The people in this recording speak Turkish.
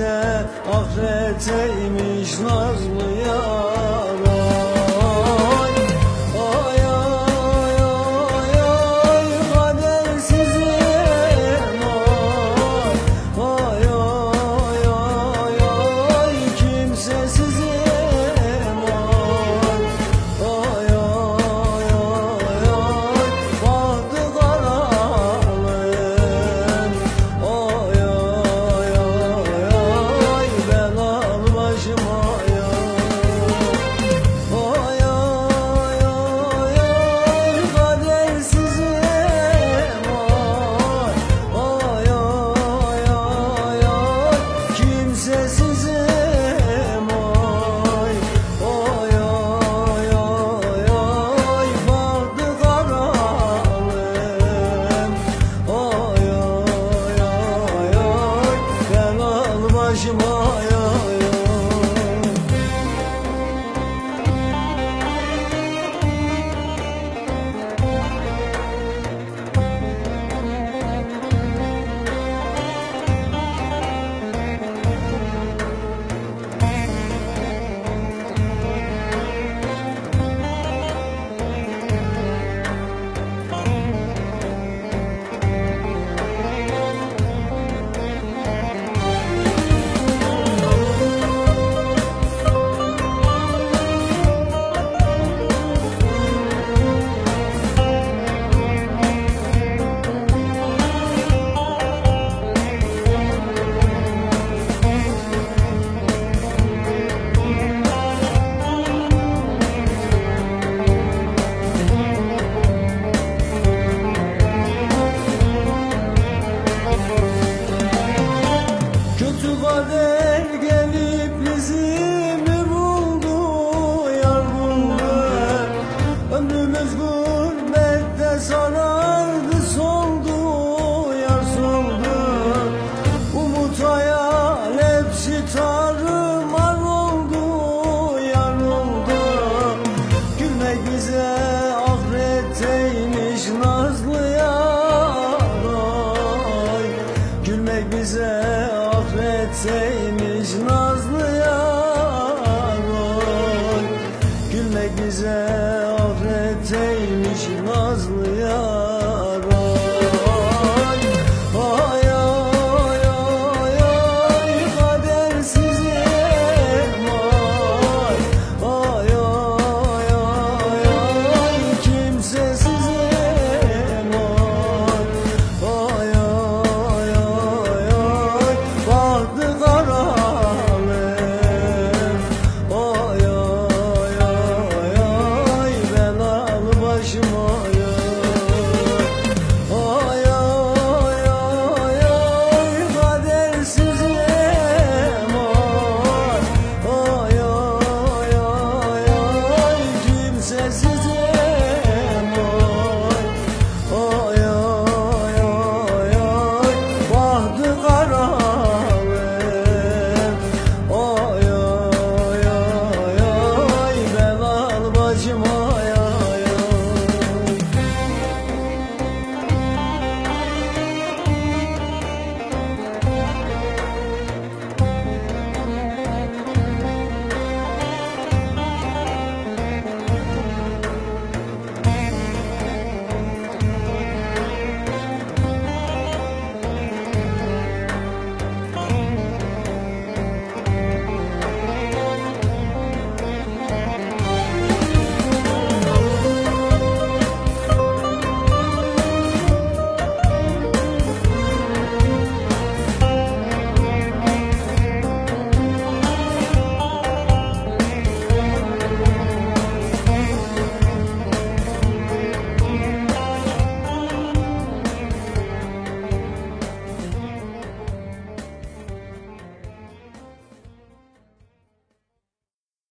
Gülmek bize ahiretteymiş nazlı yar gitseymiş nazlı yar oy. Gülmek bize afreteymiş nazlı yar